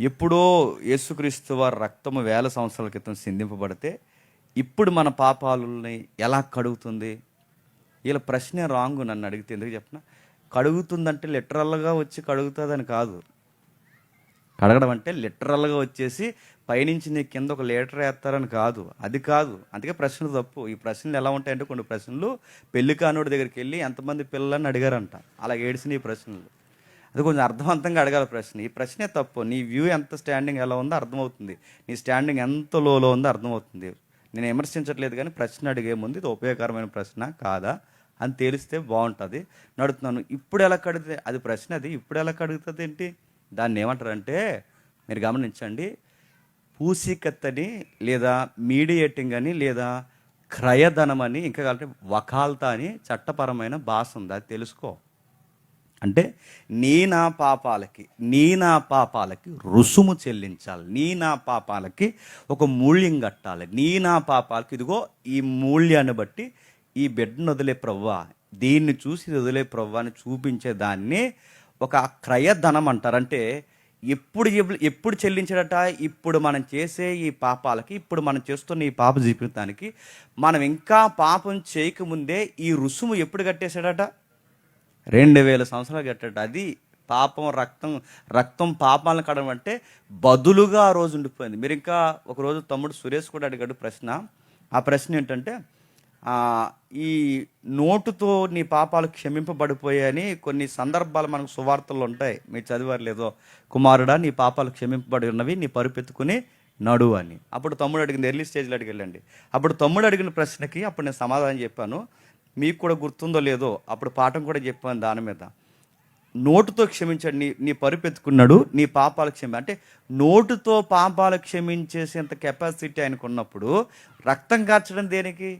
ఎప్పుడో యేసుక్రీస్తు వారి రక్తము వేల సంవత్సరాల క్రితం సింధింపబడితే ఇప్పుడు మన పాపాలని ఎలా కడుగుతుంది? వీళ్ళ ప్రశ్నే రాంగ్ నన్ను అడిగితే ఎందుకు చెప్పిన? కడుగుతుందంటే లిటరల్గా వచ్చి కడుగుతుందని కాదు. కడగడం అంటే లిటరల్గా వచ్చేసి పైనుంచి నీ కింద ఒక లీటర్ వేస్తారని కాదు. అది కాదు. అందుకే ప్రశ్నలు తప్పు. ఈ ప్రశ్నలు ఎలా ఉంటాయంటే కొన్ని ప్రశ్నలు పెళ్ళి కానోడి దగ్గరికి వెళ్ళి ఎంతమంది పిల్లలని అడిగారంట. అలా ఏడిసిన ఈ ప్రశ్నలు. అది కొంచెం అర్థవంతంగా అడగాలి ప్రశ్న. ఈ ప్రశ్నే తప్పు. నీ వ్యూ ఎంత స్టాండింగ్ ఎలా ఉందో అర్థమవుతుంది. నీ స్టాండింగ్ ఎంత లోలో ఉందో అర్థమవుతుంది. నేను విమర్శించట్లేదు కానీ ప్రశ్న అడిగే ముందు ఇది ఉపయోగకరమైన ప్రశ్న కాదా? అని తెలిస్తే బాగుంటుంది. నడుతున్నాను ఇప్పుడు ఎలా కడిగితే అది ప్రశ్న అది. ఇప్పుడు ఎలా కడుగుతుంది ఏంటి? దాన్ని ఏమంటారంటే మీరు గమనించండి. పూసికత్తని లేదా మీడియేటింగ్ అని లేదా క్రయధనం అని ఇంకా కావాలంటే వకాల్తా అని చట్టపరమైన భాష ఉంది. అది తెలుసుకో. అంటే నీ నా పాపాలకి నీ నా పాపాలకి రుసుము చెల్లించాలి. నీ నా పాపాలకి ఒక మూల్యం కట్టాలి. నీ నా పాపాలకి ఇదిగో ఈ మూల్యాన్ని బట్టి ఈ బిడ్డను వదిలే ప్రవ్వా దీన్ని చూసి వదిలే ప్రవ్వా అని చూపించే దాన్ని ఒక క్రయధనం అంటారు. అంటే ఎప్పుడు ఎప్పుడు- చెల్లించడట చెల్లించాడట? ఇప్పుడు మనం చేసే ఈ పాపాలకి ఇప్పుడు మనం చేస్తున్న ఈ పాప జీవితానికి మనం ఇంకా పాపం చేయకముందే ఈ రుసుము ఎప్పుడు కట్టేశాడట? రెండు వేల సంవత్సరాలు కట్టాడు అది పాపం రక్తం రక్తం పాపాలను కడడం అంటే బదులుగా ఆ రోజు ఉండిపోయింది. మీరు ఇంకా ఒకరోజు తమ్ముడు సురేష్ కూడా అడిగాడు ప్రశ్న. ఆ ప్రశ్న ఏంటంటే ఈ నోటుతో నీ పాపాలు క్షమింపబడిపోయాయని కొన్ని సందర్భాలు మనకు సువార్తలు ఉంటాయి. మీరు చదివారు లేదో. కుమారుడా నీ పాపాలు క్షమింపబడి ఉన్నవి నీ పరుపెత్తుకుని నడు అని. అప్పుడు తమ్ముడు అడిగింది ఎర్లీ స్టేజ్లో అడిగి వెళ్ళండి. అప్పుడు తమ్ముడు అడిగిన ప్రశ్నకి అప్పుడు నేను సమాధానం చెప్పాను. మీకు కూడా గుర్తుందో లేదో అప్పుడు పాఠం కూడా చెప్పాను దాని మీద. నోటుతో క్షమించాడు నీ నీ పరుపెత్తుకున్నాడు నీ పాపాలు క్షమి అంటే నోటుతో పాపాలు క్షమించేసేంత కెపాసిటీ ఆయనకు ఉన్నప్పుడు రక్తం కార్చడం దేనికి?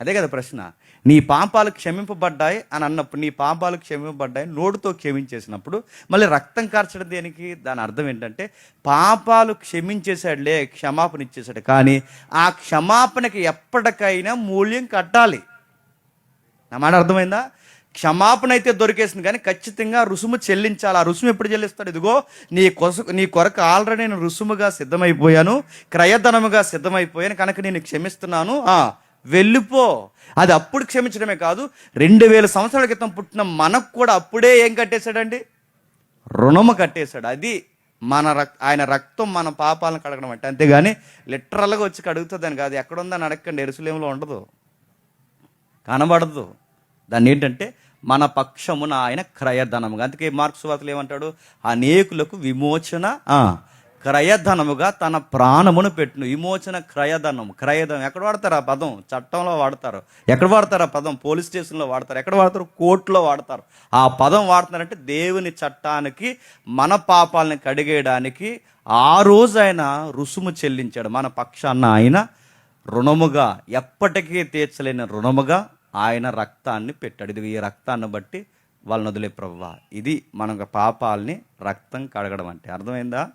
అదే కదా ప్రశ్న. నీ పాపాలు క్షమింపబడ్డాయి అని అన్నప్పుడు నీ పాపాలు క్షమింపబడ్డాయి నోటితో క్షమించేసినప్పుడు మళ్ళీ రక్తం కార్చడం దేనికి? దాని అర్థం ఏంటంటే పాపాలు క్షమించేశాడులే క్షమాపణ ఇచ్చేశాడు కానీ ఆ క్షమాపణకి ఎప్పటికైనా మూల్యం కట్టాలి. నా మాట అర్థమైందా? క్షమాపణ అయితే దొరికేసింది కానీ ఖచ్చితంగా రుసుము చెల్లించాలి. ఆ రుసుము ఎప్పుడు చెల్లిస్తాడు? ఇదిగో నీ కొస నీ కొరకు ఆల్రెడీ నేను రుసుముగా సిద్ధమైపోయాను క్రయధనముగా సిద్ధమైపోయాను కనుక నేను క్షమిస్తున్నాను. ఆ, వెళ్ళిపో. అది అప్పుడు క్షమించడమే కాదు రెండు వేల సంవత్సరాల క్రితం పుట్టిన మనకు కూడా అప్పుడే ఏం కట్టేశాడండి? రుణము కట్టేశాడు. అది మన రక్ ఆయన రక్తం మన పాపాలను కడగడం అంటే. అంతేగాని లిటరల్గా వచ్చి కడుగుతుందని కాదు. ఎక్కడుందని అడగండి ఎరుసలేంలో ఉండదు. కనబడదు. దాన్ని ఏంటంటే మన పక్షమున ఆయన క్రయధనముగా. అందుకే మార్క్స్ వార్తలు ఏమంటాడు? అనేకులకు విమోచన క్రయధనముగా తన ప్రాణమును పెట్టును. విమోచన క్రయధనం క్రయధనం. ఎక్కడ వాడతారు ఆ పదం? చట్టంలో వాడతారు. ఎక్కడ వాడతారు ఆ పదం? పోలీస్ స్టేషన్లో వాడతారు. ఎక్కడ వాడతారు? కోర్టులో వాడతారు. ఆ పదం వాడుతున్నారంటే దేవుని చట్టానికి మన పాపాలని కడిగేయడానికి ఆ రోజు ఆయన రుసుము చెల్లించాడు. మన పక్షాన ఆయన రుణముగా ఎప్పటికీ తీర్చలేని రుణముగా ఆయన రక్తాన్ని పెట్టాడు. ఇది ఈ రక్తాన్ని బట్టి వాళ్ళని వదిలే ప్రవ్వా. ఇది మన పాపాలని రక్తం కడగడం అంటే. అర్థమైందా?